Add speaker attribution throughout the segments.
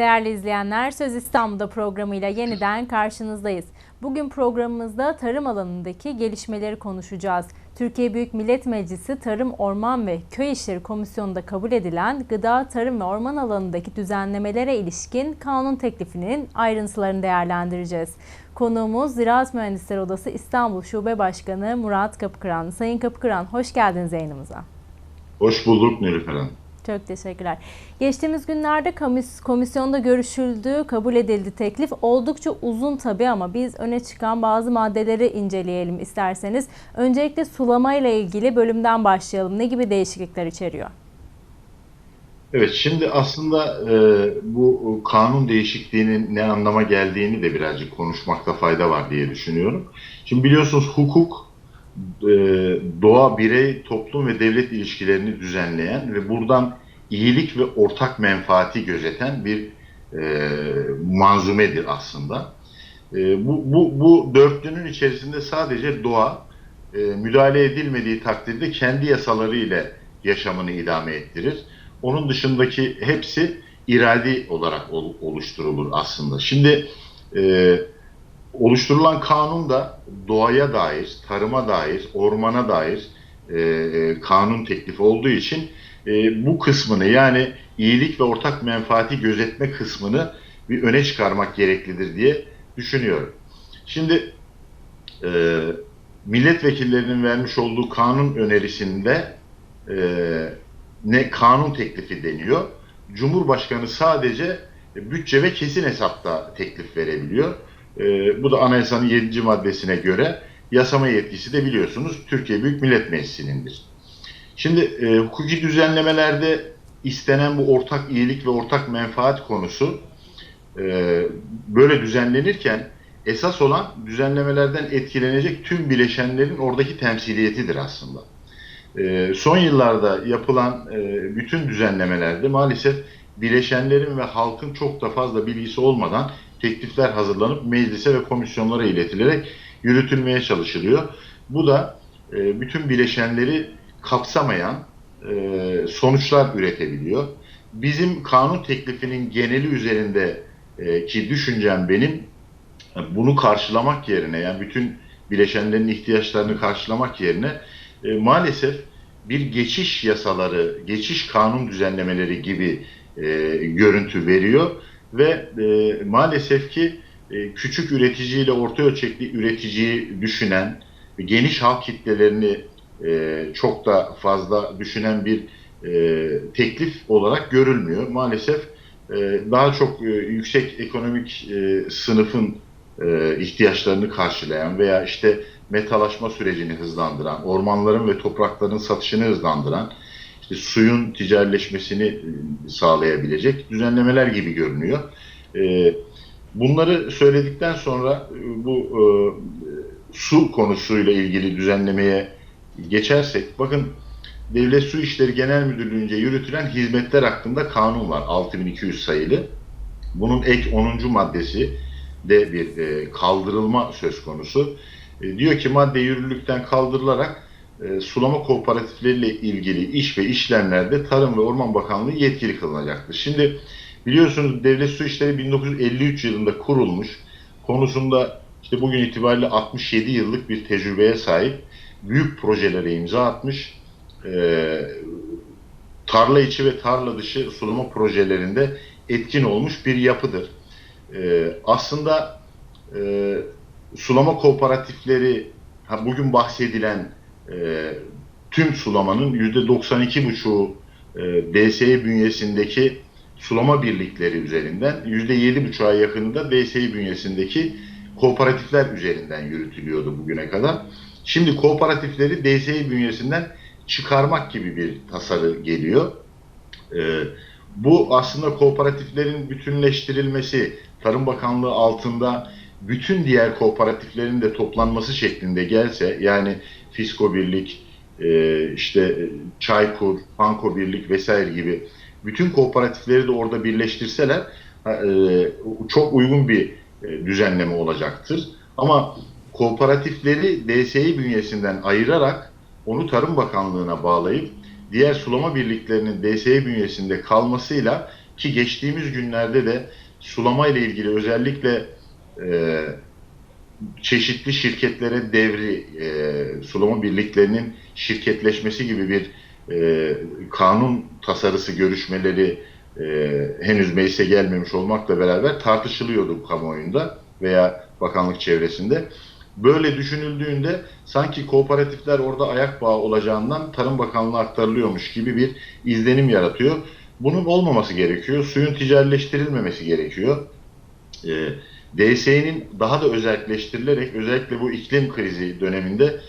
Speaker 1: değerli izleyenler. Söz İstanbul'da programıyla yeniden karşınızdayız. Bugün programımızda tarım alanındaki gelişmeleri konuşacağız. Türkiye Büyük Millet Meclisi Tarım, Orman ve Köy İşleri Komisyonu'nda kabul edilen gıda, tarım ve orman alanındaki düzenlemelere ilişkin kanun teklifinin ayrıntılarını değerlendireceğiz. Konuğumuz Ziraat Mühendisleri Odası İstanbul Şube Başkanı Murat Kapıkıran. Sayın Kapıkıran hoş geldiniz yayınımıza.
Speaker 2: Hoş bulduk Nilüfer Hanım.
Speaker 1: Çok teşekkürler. Geçtiğimiz günlerde komis- komisyonda görüşüldü, kabul edildi teklif. Oldukça uzun tabii ama biz öne çıkan bazı maddeleri inceleyelim isterseniz. Öncelikle sulama ile ilgili bölümden başlayalım. Ne gibi değişiklikler içeriyor?
Speaker 2: Evet, şimdi aslında e, bu kanun değişikliğinin ne anlama geldiğini de birazcık konuşmakta fayda var diye düşünüyorum. Şimdi biliyorsunuz hukuk, doğa, birey, toplum ve devlet ilişkilerini düzenleyen ve buradan iyilik ve ortak menfaati gözeten bir e, manzumedir aslında. E, bu, bu, bu dörtlünün içerisinde sadece doğa e, müdahale edilmediği takdirde kendi yasaları ile yaşamını idame ettirir. Onun dışındaki hepsi iradi olarak ol, oluşturulur aslında. Şimdi e, oluşturulan kanun da doğaya dair, tarıma dair, ormana dair e, kanun teklifi olduğu için e, bu kısmını yani iyilik ve ortak menfaati gözetme kısmını bir öne çıkarmak gereklidir diye düşünüyorum. Şimdi e, milletvekillerinin vermiş olduğu kanun önerisinde e, ne kanun teklifi deniyor. Cumhurbaşkanı sadece bütçe ve kesin hesapta teklif verebiliyor. E, bu da anayasanın 7. maddesine göre yasama yetkisi de biliyorsunuz Türkiye Büyük Millet Meclisi'nindir. Şimdi e, hukuki düzenlemelerde istenen bu ortak iyilik ve ortak menfaat konusu e, böyle düzenlenirken esas olan düzenlemelerden etkilenecek tüm bileşenlerin oradaki temsiliyetidir aslında. E, son yıllarda yapılan e, bütün düzenlemelerde maalesef bileşenlerin ve halkın çok da fazla bilgisi olmadan teklifler hazırlanıp meclise ve komisyonlara iletilerek yürütülmeye çalışılıyor. Bu da e, bütün bileşenleri kapsamayan e, sonuçlar üretebiliyor. Bizim kanun teklifinin geneli üzerinde e, ki düşüncem benim bunu karşılamak yerine yani bütün bileşenlerin ihtiyaçlarını karşılamak yerine e, maalesef bir geçiş yasaları, geçiş kanun düzenlemeleri gibi e, görüntü veriyor ve e, maalesef ki e, küçük üreticiyle orta ölçekli üreticiyi düşünen, geniş halk kitlelerini e, çok da fazla düşünen bir e, teklif olarak görülmüyor. Maalesef e, daha çok e, yüksek ekonomik e, sınıfın e, ihtiyaçlarını karşılayan veya işte metalaşma sürecini hızlandıran, ormanların ve toprakların satışını hızlandıran, işte suyun ticaretleşmesini e, sağlayabilecek düzenlemeler gibi görünüyor. E, bunları söyledikten sonra e, bu su konusuyla ilgili düzenlemeye geçersek, bakın Devlet Su İşleri Genel Müdürlüğü'nce yürütülen hizmetler hakkında kanun var 6200 sayılı. Bunun ek 10. maddesi de bir kaldırılma söz konusu. Diyor ki madde yürürlükten kaldırılarak e, sulama kooperatifleriyle ilgili iş ve işlemlerde Tarım ve Orman Bakanlığı yetkili kılınacaktır. Şimdi biliyorsunuz Devlet Su İşleri 1953 yılında kurulmuş. Konusunda işte bugün itibariyle 67 yıllık bir tecrübeye sahip. Büyük projelere imza atmış. E, tarla içi ve tarla dışı sulama projelerinde etkin olmuş bir yapıdır. E, aslında e, sulama kooperatifleri ha, bugün bahsedilen e, tüm sulamanın %92,5'u e, DSE bünyesindeki sulama birlikleri üzerinden %7,5'a yakını da DSE bünyesindeki kooperatifler üzerinden yürütülüyordu bugüne kadar. Şimdi kooperatifleri DSE bünyesinden çıkarmak gibi bir tasarı geliyor. E, bu aslında kooperatiflerin bütünleştirilmesi, Tarım Bakanlığı altında bütün diğer kooperatiflerin de toplanması şeklinde gelse, yani Fisko Birlik, e, işte Çaykur, Banko Birlik vesaire gibi bütün kooperatifleri de orada birleştirseler e, çok uygun bir e, düzenleme olacaktır. Ama kooperatifleri DSİ bünyesinden ayırarak onu Tarım Bakanlığı'na bağlayıp diğer sulama birliklerinin DSİ bünyesinde kalmasıyla ki geçtiğimiz günlerde de sulama ile ilgili özellikle e, çeşitli şirketlere devri, e, sulama birliklerinin şirketleşmesi gibi bir e, kanun tasarısı görüşmeleri e, henüz meclise gelmemiş olmakla beraber tartışılıyordu kamuoyunda veya bakanlık çevresinde. Böyle düşünüldüğünde sanki kooperatifler orada ayak bağı olacağından Tarım Bakanlığı'na aktarılıyormuş gibi bir izlenim yaratıyor. Bunun olmaması gerekiyor. Suyun ticarileştirilmemesi gerekiyor. E, DSE'nin daha da özelleştirilerek özellikle bu iklim krizi döneminde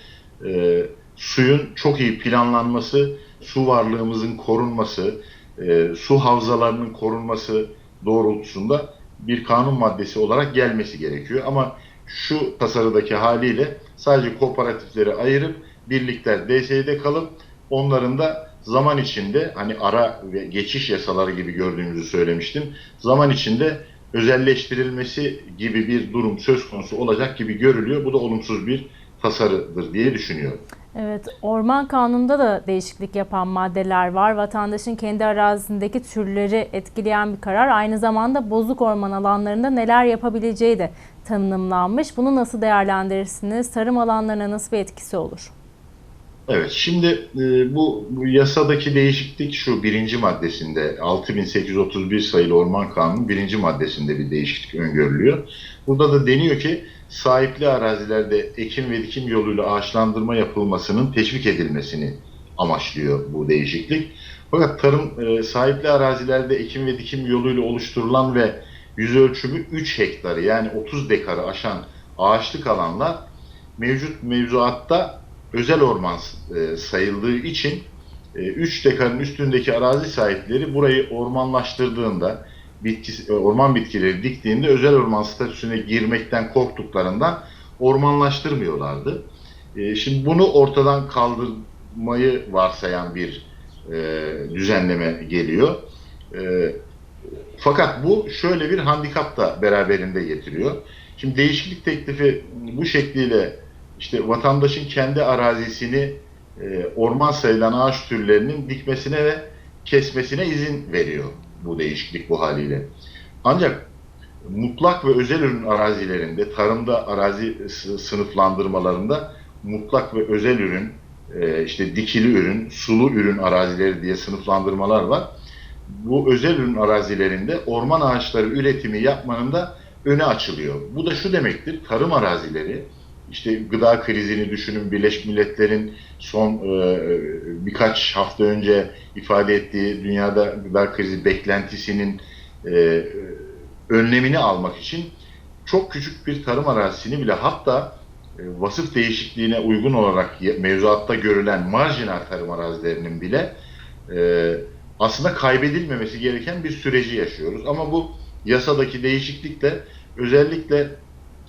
Speaker 2: e, suyun çok iyi planlanması, su varlığımızın korunması, e, su havzalarının korunması doğrultusunda bir kanun maddesi olarak gelmesi gerekiyor. Ama şu tasarıdaki haliyle sadece kooperatifleri ayırıp birlikler DSE'de kalıp onların da zaman içinde hani ara ve geçiş yasaları gibi gördüğümüzü söylemiştim. Zaman içinde özelleştirilmesi gibi bir durum söz konusu olacak gibi görülüyor. Bu da olumsuz bir tasarıdır diye düşünüyorum.
Speaker 1: Evet, Orman Kanunu'nda da değişiklik yapan maddeler var. Vatandaşın kendi arazisindeki türleri etkileyen bir karar. Aynı zamanda bozuk orman alanlarında neler yapabileceği de tanımlanmış. Bunu nasıl değerlendirirsiniz? Tarım alanlarına nasıl bir etkisi olur?
Speaker 2: Evet, şimdi e, bu, bu yasadaki değişiklik şu birinci maddesinde 6831 sayılı Orman Kanunu birinci maddesinde bir değişiklik öngörülüyor. Burada da deniyor ki sahipli arazilerde ekim ve dikim yoluyla ağaçlandırma yapılmasının teşvik edilmesini amaçlıyor bu değişiklik. Fakat tarım e, sahipli arazilerde ekim ve dikim yoluyla oluşturulan ve yüz ölçümü 3 hektarı yani 30 dekarı aşan ağaçlık alanlar mevcut mevzuatta özel orman e, sayıldığı için 3 dekarın üstündeki arazi sahipleri burayı ormanlaştırdığında bitki, orman bitkileri diktiğinde özel orman statüsüne girmekten korktuklarından ormanlaştırmıyorlardı. E, şimdi bunu ortadan kaldırmayı varsayan bir e, düzenleme geliyor. E, fakat bu şöyle bir handikap da beraberinde getiriyor. Şimdi değişiklik teklifi bu şekliyle işte vatandaşın kendi arazisini e, orman sayılan ağaç türlerinin dikmesine ve kesmesine izin veriyor bu değişiklik bu haliyle. Ancak mutlak ve özel ürün arazilerinde, tarımda arazi sınıflandırmalarında mutlak ve özel ürün, e, işte dikili ürün, sulu ürün arazileri diye sınıflandırmalar var. Bu özel ürün arazilerinde orman ağaçları üretimi yapmanın da öne açılıyor. Bu da şu demektir, tarım arazileri, işte gıda krizini düşünün, Birleşmiş Milletler'in son e, birkaç hafta önce ifade ettiği dünyada gıda krizi beklentisinin e, önlemini almak için çok küçük bir tarım arazisini bile hatta e, vasıf değişikliğine uygun olarak mevzuatta görülen marjinal tarım arazilerinin bile e, aslında kaybedilmemesi gereken bir süreci yaşıyoruz. Ama bu yasadaki değişiklikle özellikle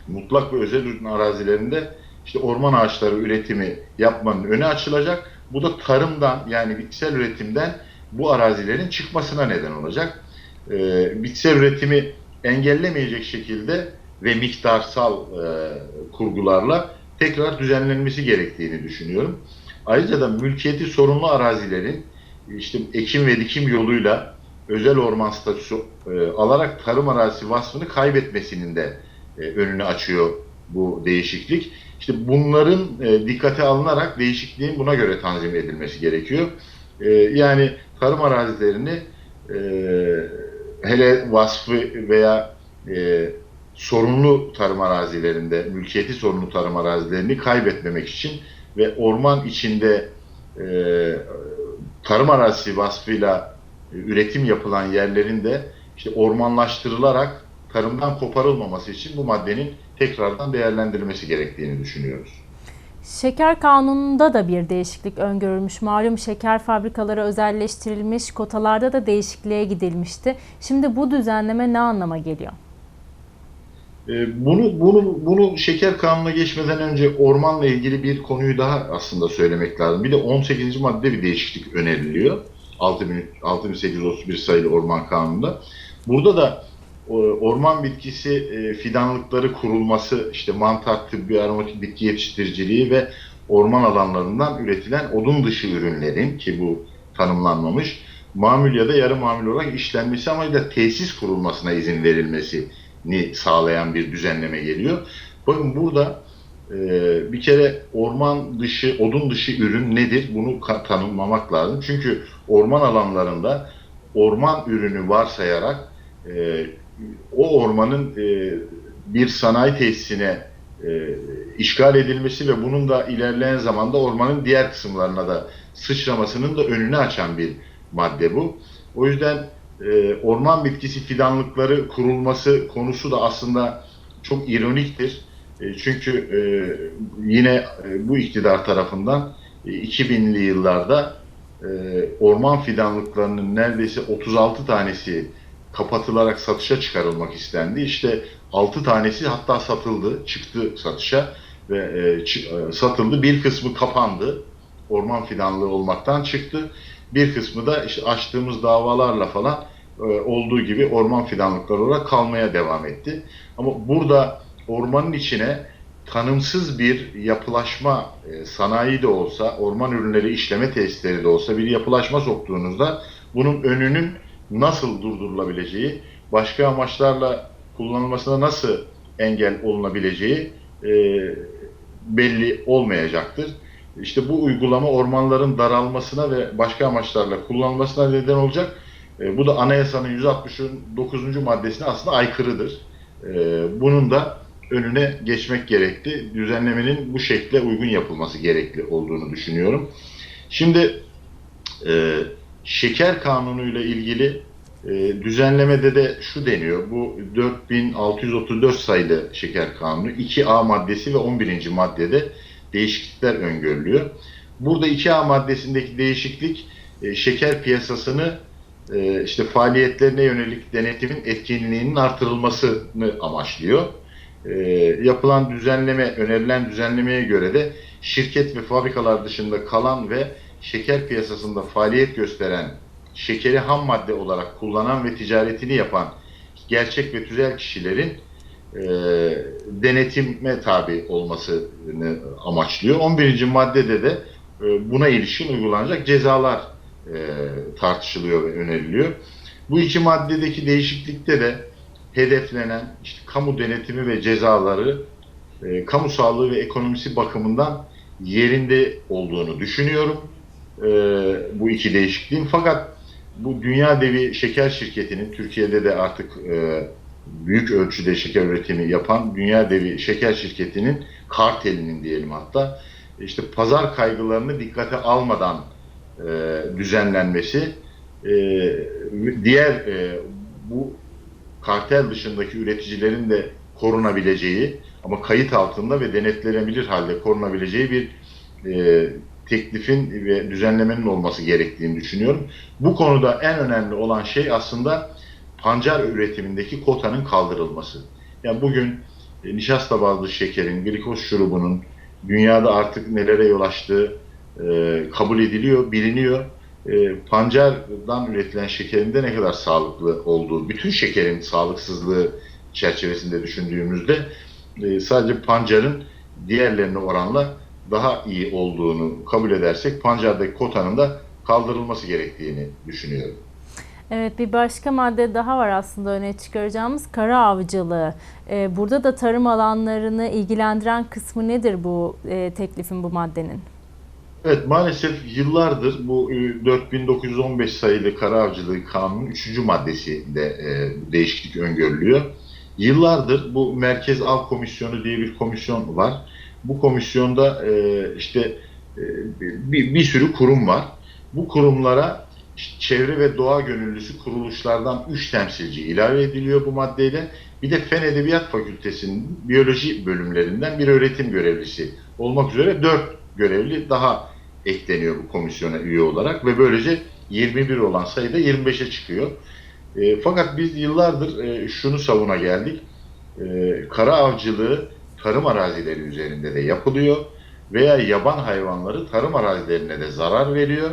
Speaker 2: mutlak ve özel ürün arazilerinde işte orman ağaçları üretimi yapmanın önü açılacak. Bu da tarımdan yani bitkisel üretimden bu arazilerin çıkmasına neden olacak. Ee, bitkisel üretimi engellemeyecek şekilde ve miktarsal e, kurgularla tekrar düzenlenmesi gerektiğini düşünüyorum. Ayrıca da mülkiyeti sorunlu arazilerin işte ekim ve dikim yoluyla özel orman statüsü e, alarak tarım arazisi vasfını kaybetmesinin de e, önünü açıyor bu değişiklik. İşte bunların e, dikkate alınarak değişikliğin buna göre tanzim edilmesi gerekiyor. E, yani tarım arazilerini e, hele vasfı veya e, sorunlu tarım arazilerinde, mülkiyeti sorunlu tarım arazilerini kaybetmemek için ve orman içinde tarım arazisi vasfıyla üretim yapılan yerlerin de işte ormanlaştırılarak tarımdan koparılmaması için bu maddenin tekrardan değerlendirilmesi gerektiğini düşünüyoruz.
Speaker 1: Şeker kanununda da bir değişiklik öngörülmüş. Malum şeker fabrikaları özelleştirilmiş, kotalarda da değişikliğe gidilmişti. Şimdi bu düzenleme ne anlama geliyor?
Speaker 2: Ee, bunu bunu bunu şeker kanununa geçmeden önce ormanla ilgili bir konuyu daha aslında söylemek lazım. Bir de 18. madde bir değişiklik öneriliyor. 6831 sayılı orman kanununda. Burada da orman bitkisi e, fidanlıkları kurulması, işte mantar, tıbbi aromatik bitki yetiştiriciliği ve orman alanlarından üretilen odun dışı ürünlerin ki bu tanımlanmamış, mamül ya da yarı mamül olarak işlenmesi amacıyla tesis kurulmasına izin verilmesini sağlayan bir düzenleme geliyor. Bakın burada e, bir kere orman dışı, odun dışı ürün nedir? Bunu tanımlamak lazım. Çünkü orman alanlarında orman ürünü varsayarak e, o ormanın e, bir sanayi tesisine e, işgal edilmesi ve bunun da ilerleyen zamanda ormanın diğer kısımlarına da sıçramasının da önünü açan bir madde bu. O yüzden e, orman bitkisi fidanlıkları kurulması konusu da aslında çok ironiktir. E, çünkü e, yine e, bu iktidar tarafından e, 2000'li yıllarda e, orman fidanlıklarının neredeyse 36 tanesi kapatılarak satışa çıkarılmak istendi. İşte 6 tanesi hatta satıldı, çıktı satışa ve e, e, satıldı. Bir kısmı kapandı. Orman fidanlığı olmaktan çıktı. Bir kısmı da işte açtığımız davalarla falan e, olduğu gibi orman fidanlıkları olarak kalmaya devam etti. Ama burada ormanın içine tanımsız bir yapılaşma, e, sanayi de olsa, orman ürünleri işleme tesisleri de olsa bir yapılaşma soktuğunuzda bunun önünün nasıl durdurulabileceği, başka amaçlarla kullanılmasına nasıl engel olunabileceği e, belli olmayacaktır. İşte bu uygulama ormanların daralmasına ve başka amaçlarla kullanılmasına neden olacak. E, bu da anayasanın 169. maddesine aslında aykırıdır. E, bunun da önüne geçmek gerekti. Düzenlemenin bu şekle uygun yapılması gerekli olduğunu düşünüyorum. Şimdi e, şeker kanunu ile ilgili e, düzenlemede de şu deniyor. Bu 4634 sayılı şeker kanunu 2A maddesi ve 11. maddede değişiklikler öngörülüyor. Burada 2A maddesindeki değişiklik e, şeker piyasasını e, işte faaliyetlerine yönelik denetimin etkinliğinin artırılmasını amaçlıyor. E, yapılan düzenleme, önerilen düzenlemeye göre de şirket ve fabrikalar dışında kalan ve şeker piyasasında faaliyet gösteren, şekeri ham madde olarak kullanan ve ticaretini yapan gerçek ve tüzel kişilerin e, denetime tabi olmasını amaçlıyor. 11. maddede de e, buna ilişkin uygulanacak cezalar e, tartışılıyor ve öneriliyor. Bu iki maddedeki değişiklikte de hedeflenen işte kamu denetimi ve cezaları e, kamu sağlığı ve ekonomisi bakımından yerinde olduğunu düşünüyorum. E, bu iki değişikliğin. Fakat bu dünya devi şeker şirketinin Türkiye'de de artık e, büyük ölçüde şeker üretimi yapan dünya devi şeker şirketinin kartelinin diyelim hatta işte pazar kaygılarını dikkate almadan e, düzenlenmesi e, diğer e, bu kartel dışındaki üreticilerin de korunabileceği ama kayıt altında ve denetlenebilir halde korunabileceği bir e, teklifin ve düzenlemenin olması gerektiğini düşünüyorum. Bu konuda en önemli olan şey aslında pancar üretimindeki kotanın kaldırılması. Yani bugün e, nişasta bazlı şekerin, glikoz şurubunun dünyada artık nelere yol açtığı e, kabul ediliyor, biliniyor. E, pancardan üretilen şekerin de ne kadar sağlıklı olduğu, bütün şekerin sağlıksızlığı çerçevesinde düşündüğümüzde e, sadece pancarın diğerlerine oranla daha iyi olduğunu kabul edersek pancardaki kotanın da kaldırılması gerektiğini düşünüyorum.
Speaker 1: Evet bir başka madde daha var aslında öne çıkaracağımız kara avcılığı. Ee, burada da tarım alanlarını ilgilendiren kısmı nedir bu e, teklifin bu maddenin?
Speaker 2: Evet maalesef yıllardır bu e, 4915 sayılı kara avcılığı kanunun 3. maddesinde e, değişiklik öngörülüyor. Yıllardır bu Merkez Av Komisyonu diye bir komisyon var. Bu komisyonda e, işte e, bir, bir sürü kurum var. Bu kurumlara çevre ve doğa gönüllüsü kuruluşlardan 3 temsilci ilave ediliyor bu maddeyle. Bir de Fen Edebiyat Fakültesi'nin biyoloji bölümlerinden bir öğretim görevlisi olmak üzere 4 görevli daha ekleniyor bu komisyona üye olarak ve böylece 21 olan sayıda 25'e çıkıyor. E, fakat biz yıllardır e, şunu savuna geldik. E, kara avcılığı tarım arazileri üzerinde de yapılıyor veya yaban hayvanları tarım arazilerine de zarar veriyor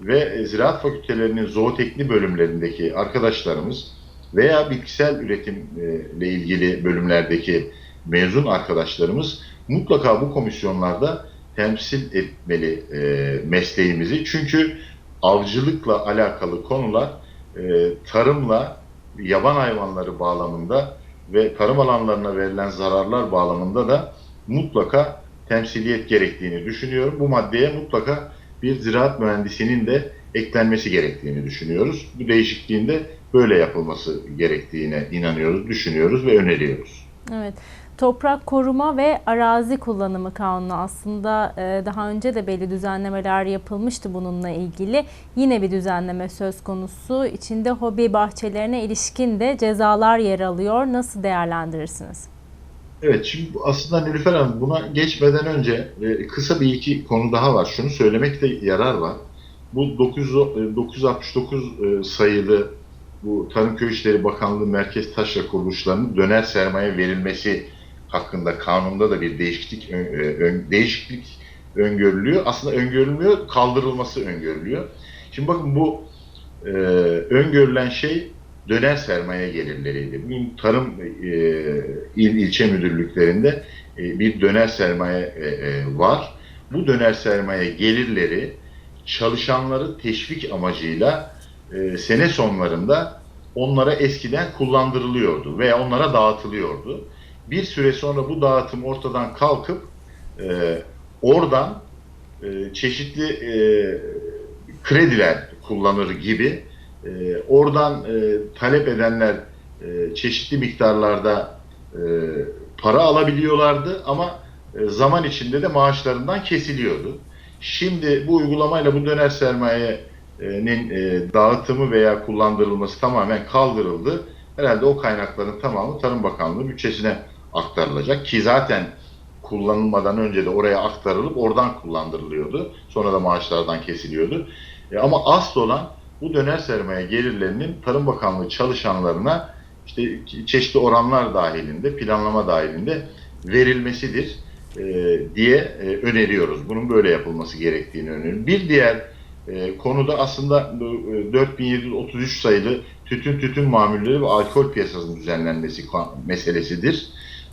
Speaker 2: ve ziraat fakültelerinin zootekni bölümlerindeki arkadaşlarımız veya bitkisel üretimle ilgili bölümlerdeki mezun arkadaşlarımız mutlaka bu komisyonlarda temsil etmeli e, mesleğimizi. Çünkü avcılıkla alakalı konular e, tarımla yaban hayvanları bağlamında ve tarım alanlarına verilen zararlar bağlamında da mutlaka temsiliyet gerektiğini düşünüyorum. Bu maddeye mutlaka bir ziraat mühendisinin de eklenmesi gerektiğini düşünüyoruz. Bu değişikliğin de böyle yapılması gerektiğine inanıyoruz, düşünüyoruz ve öneriyoruz.
Speaker 1: Evet. Toprak koruma ve arazi kullanımı kanunu aslında e, daha önce de belli düzenlemeler yapılmıştı bununla ilgili. Yine bir düzenleme söz konusu. İçinde hobi bahçelerine ilişkin de cezalar yer alıyor. Nasıl değerlendirirsiniz?
Speaker 2: Evet, şimdi aslında Nilüfer Hanım buna geçmeden önce e, kısa bir iki konu daha var. Şunu söylemekte yarar var. Bu 900, e, 969 e, sayılı bu Tarım Köy İşleri Bakanlığı Merkez Taşra kuruluşlarının döner sermaye verilmesi hakkında kanunda da bir değişiklik değişiklik öngörülüyor. Aslında öngörülmüyor, kaldırılması öngörülüyor. Şimdi bakın bu e, öngörülen şey döner sermaye gelirleriydi. Bugün tarım e, il ilçe müdürlüklerinde e, bir döner sermaye e, e, var. Bu döner sermaye gelirleri çalışanları teşvik amacıyla e, sene sonlarında onlara eskiden kullandırılıyordu veya onlara dağıtılıyordu. Bir süre sonra bu dağıtım ortadan kalkıp e, oradan e, çeşitli e, krediler kullanır gibi e, oradan e, talep edenler e, çeşitli miktarlarda e, para alabiliyorlardı ama e, zaman içinde de maaşlarından kesiliyordu. Şimdi bu uygulamayla bu döner sermayenin e, dağıtımı veya kullandırılması tamamen kaldırıldı. Herhalde o kaynakların tamamı Tarım Bakanlığı bütçesine aktarılacak ki zaten kullanılmadan önce de oraya aktarılıp oradan kullandırılıyordu. Sonra da maaşlardan kesiliyordu. E, ama asıl olan bu döner sermaye gelirlerinin Tarım Bakanlığı çalışanlarına işte çeşitli oranlar dahilinde, planlama dahilinde verilmesidir e, diye e, öneriyoruz. Bunun böyle yapılması gerektiğini öneriyoruz. Bir diğer e, konuda aslında bu, e, 4733 sayılı tütün tütün mamulleri ve alkol piyasasının düzenlenmesi meselesidir.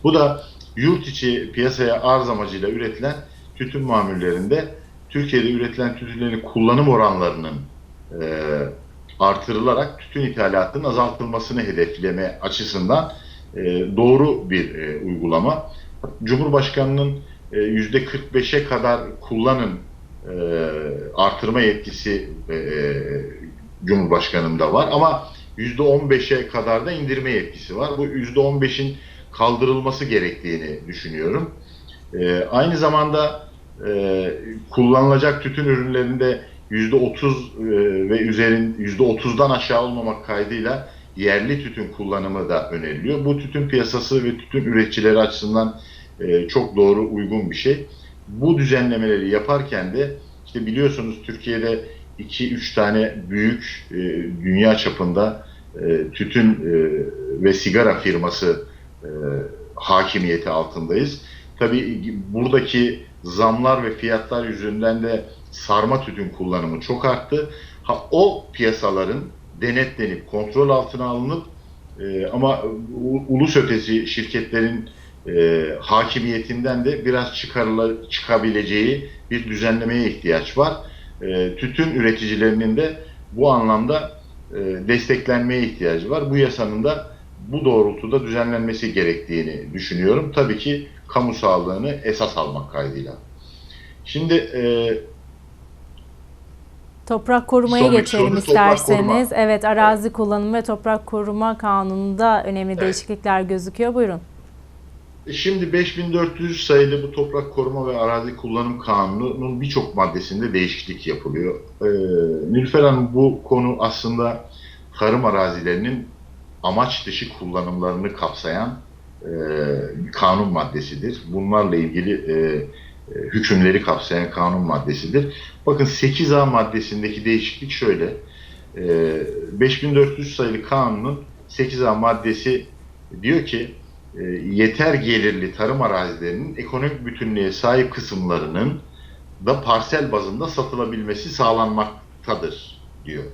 Speaker 2: Bu da yurt içi piyasaya arz amacıyla üretilen tütün mamullerinde Türkiye'de üretilen tütünlerin kullanım oranlarının e, artırılarak tütün ithalatının azaltılmasını hedefleme açısından e, doğru bir e, uygulama. Cumhurbaşkanının e, yüzde 45'e kadar kullanın e, artırma yetkisi e, Cumhurbaşkanı'nda var ama yüzde 15'e kadar da indirme yetkisi var. Bu yüzde 15'in kaldırılması gerektiğini düşünüyorum. E, aynı zamanda e, kullanılacak tütün ürünlerinde yüzde otuz e, ve üzerin yüzde otuzdan aşağı olmamak kaydıyla yerli tütün kullanımı da öneriliyor. Bu tütün piyasası ve tütün üreticileri açısından e, çok doğru uygun bir şey. Bu düzenlemeleri yaparken de işte biliyorsunuz Türkiye'de 2-3 tane büyük e, dünya çapında tütün ve sigara firması hakimiyeti altındayız. Tabii buradaki zamlar ve fiyatlar yüzünden de sarma tütün kullanımı çok arttı. Ha, o piyasaların denetlenip kontrol altına alınıp e, ama ulus ötesi şirketlerin e, hakimiyetinden de biraz çıkarıla, çıkabileceği bir düzenlemeye ihtiyaç var. E, tütün üreticilerinin de bu anlamda e, desteklenmeye ihtiyacı var. Bu yasanın da bu doğrultuda düzenlenmesi gerektiğini düşünüyorum. Tabii ki kamu sağlığını esas almak kaydıyla. Şimdi e,
Speaker 1: Toprak korumaya
Speaker 2: Sonraki
Speaker 1: geçelim isterseniz.
Speaker 2: koruma.
Speaker 1: Evet, arazi kullanımı ve toprak koruma kanununda önemli
Speaker 2: Evet.
Speaker 1: değişiklikler gözüküyor. Buyurun.
Speaker 2: Şimdi 5400 sayılı bu toprak koruma ve arazi kullanım kanununun birçok maddesinde değişiklik yapılıyor. Ee, Nilüfer Hanım bu konu aslında tarım arazilerinin amaç dışı kullanımlarını kapsayan e, kanun maddesidir. Bunlarla ilgili e, e, hükümleri kapsayan kanun maddesidir. Bakın 8A maddesindeki değişiklik şöyle. E, 5400 sayılı kanunun 8A maddesi diyor ki e, yeter gelirli tarım arazilerinin ekonomik bütünlüğe sahip kısımlarının da parsel bazında satılabilmesi sağlanmaktadır diyor.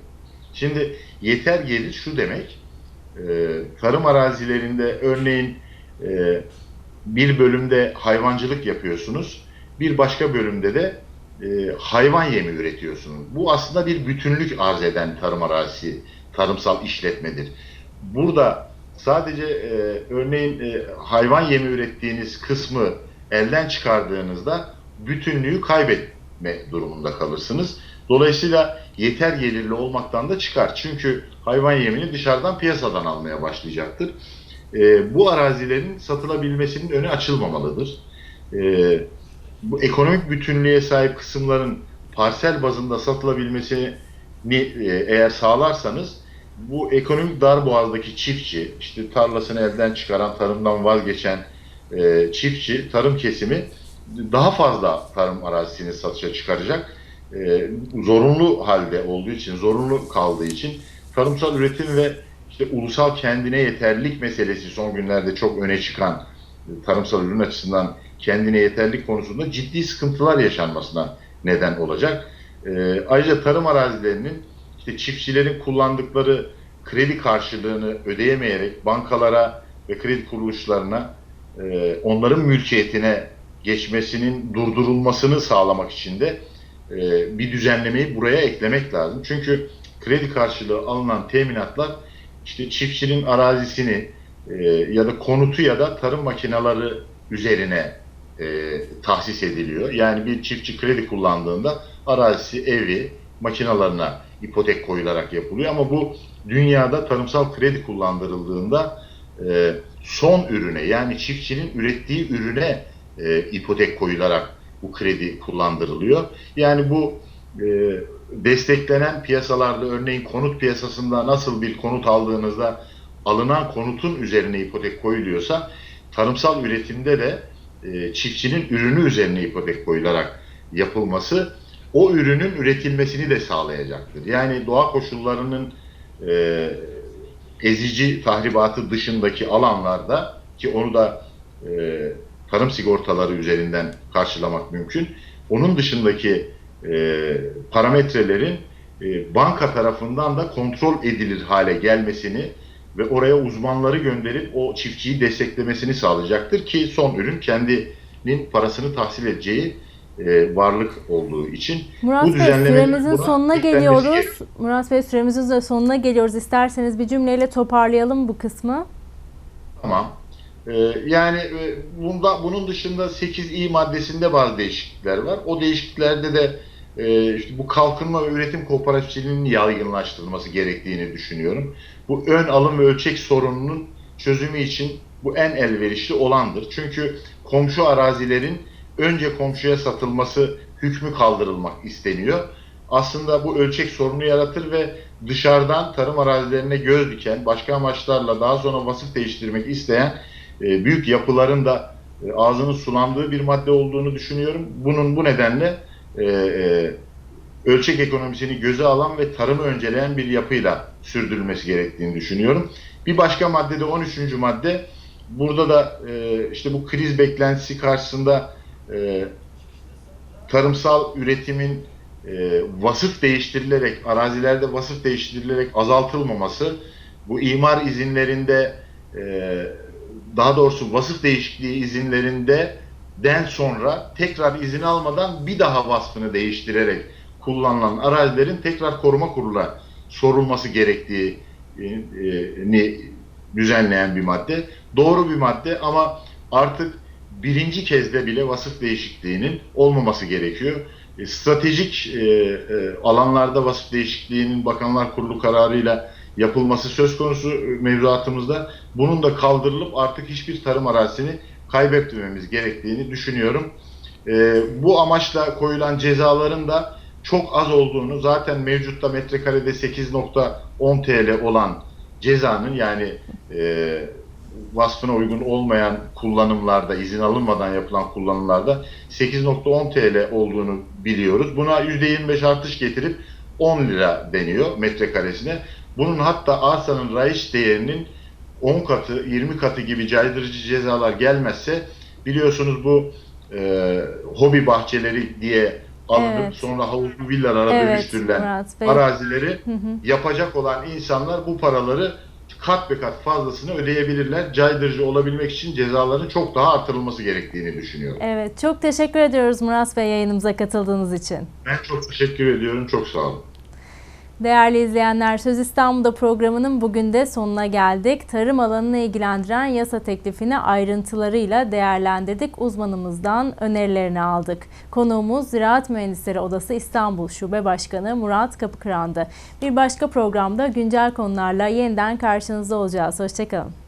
Speaker 2: Şimdi yeter gelir şu demek, e, tarım arazilerinde örneğin e, bir bölümde hayvancılık yapıyorsunuz, bir başka bölümde de e, hayvan yemi üretiyorsunuz. Bu aslında bir bütünlük arz eden tarım arazisi, tarımsal işletmedir. Burada sadece e, örneğin e, hayvan yemi ürettiğiniz kısmı elden çıkardığınızda bütünlüğü kaybetme durumunda kalırsınız. Dolayısıyla yeter gelirli olmaktan da çıkar. Çünkü hayvan yemini dışarıdan piyasadan almaya başlayacaktır. E, bu arazilerin satılabilmesinin önü açılmamalıdır. E, bu ekonomik bütünlüğe sahip kısımların parsel bazında satılabilmesini e, eğer sağlarsanız bu ekonomik darboğazdaki çiftçi, işte tarlasını elden çıkaran, tarımdan vazgeçen e, çiftçi, tarım kesimi daha fazla tarım arazisini satışa çıkaracak. E, zorunlu halde olduğu için, zorunlu kaldığı için tarımsal üretim ve işte ulusal kendine yeterlilik meselesi son günlerde çok öne çıkan e, tarımsal ürün açısından kendine yeterlilik konusunda ciddi sıkıntılar yaşanmasına neden olacak. E, ayrıca tarım arazilerinin işte çiftçilerin kullandıkları kredi karşılığını ödeyemeyerek bankalara ve kredi kuruluşlarına e, onların mülkiyetine geçmesinin durdurulmasını sağlamak için de e, bir düzenlemeyi buraya eklemek lazım. Çünkü kredi karşılığı alınan teminatlar işte çiftçinin arazisini e, ya da konutu ya da tarım makineleri üzerine e, tahsis ediliyor. Yani bir çiftçi kredi kullandığında arazisi, evi, makinalarına ipotek koyularak yapılıyor. Ama bu dünyada tarımsal kredi kullandırıldığında son ürüne yani çiftçinin ürettiği ürüne ipotek koyularak bu kredi kullandırılıyor. Yani bu e, desteklenen piyasalarda örneğin konut piyasasında nasıl bir konut aldığınızda alınan konutun üzerine ipotek koyuluyorsa tarımsal üretimde de e, çiftçinin ürünü üzerine ipotek koyularak yapılması o ürünün üretilmesini de sağlayacaktır. Yani doğa koşullarının e, ezici tahribatı dışındaki alanlarda ki onu da e, tarım sigortaları üzerinden karşılamak mümkün. Onun dışındaki e, parametrelerin e, banka tarafından da kontrol edilir hale gelmesini ve oraya uzmanları gönderip o çiftçiyi desteklemesini sağlayacaktır ki son ürün kendinin parasını tahsil edeceği e, varlık olduğu için.
Speaker 1: Murat
Speaker 2: bu
Speaker 1: Bey süremizin sonuna geliyoruz.
Speaker 2: gerekiyor.
Speaker 1: Murat Bey süremizin de sonuna geliyoruz. İsterseniz bir cümleyle toparlayalım bu kısmı.
Speaker 2: Tamam. Ee, yani e, bunda bunun dışında 8i maddesinde bazı değişiklikler var. O değişikliklerde de e, işte bu kalkınma ve üretim kooperatifçiliğinin yaygınlaştırılması gerektiğini düşünüyorum. Bu ön alım ve ölçek sorununun çözümü için bu en elverişli olandır. Çünkü komşu arazilerin önce komşuya satılması hükmü kaldırılmak isteniyor. Aslında bu ölçek sorunu yaratır ve dışarıdan tarım arazilerine göz diken, başka amaçlarla daha sonra vasıf değiştirmek isteyen e, büyük yapıların da e, ağzının sulandığı bir madde olduğunu düşünüyorum. Bunun bu nedenle e, ölçek ekonomisini göze alan ve tarımı önceleyen bir yapıyla sürdürülmesi gerektiğini düşünüyorum. Bir başka madde de 13. madde. Burada da işte bu kriz beklentisi karşısında tarımsal üretimin vasıf değiştirilerek, arazilerde vasıf değiştirilerek azaltılmaması, bu imar izinlerinde daha doğrusu vasıf değişikliği izinlerinde den sonra tekrar izin almadan bir daha vasfını değiştirerek kullanılan arazilerin tekrar koruma kuruluna sorulması gerektiğini düzenleyen bir madde. Doğru bir madde ama artık birinci kezde bile vasıf değişikliğinin olmaması gerekiyor. E, Stratejik e, e, alanlarda vasıf değişikliğinin Bakanlar Kurulu kararıyla yapılması söz konusu mevzuatımızda. Bunun da kaldırılıp artık hiçbir tarım arazisini kaybetmememiz gerektiğini düşünüyorum. E, bu amaçla koyulan cezaların da çok az olduğunu zaten mevcutta metrekarede 8.10 TL olan cezanın yani e, vasfına uygun olmayan kullanımlarda, izin alınmadan yapılan kullanımlarda 8.10 TL olduğunu biliyoruz. Buna %25 artış getirip 10 lira deniyor metrekaresine. Bunun hatta arsanın raiç değerinin 10 katı, 20 katı gibi caydırıcı cezalar gelmezse biliyorsunuz bu e, hobi bahçeleri diye alınıp
Speaker 1: Evet.
Speaker 2: sonra havuzlu villalara
Speaker 1: Evet,
Speaker 2: dönüştürülen arazileri
Speaker 1: Hı hı.
Speaker 2: yapacak olan insanlar bu paraları kat be kat fazlasını ödeyebilirler. Caydırıcı olabilmek için cezaların çok daha artırılması gerektiğini düşünüyorum.
Speaker 1: Evet, çok teşekkür ediyoruz Murat Bey yayınımıza katıldığınız için.
Speaker 2: Ben çok teşekkür ediyorum. Çok sağ olun.
Speaker 1: Değerli izleyenler, Söz İstanbul'da programının bugün de sonuna geldik. Tarım alanını ilgilendiren yasa teklifini ayrıntılarıyla değerlendirdik. Uzmanımızdan önerilerini aldık. Konuğumuz Ziraat Mühendisleri Odası İstanbul Şube Başkanı Murat Kapıkıran'dı. Bir başka programda güncel konularla yeniden karşınızda olacağız. Hoşçakalın.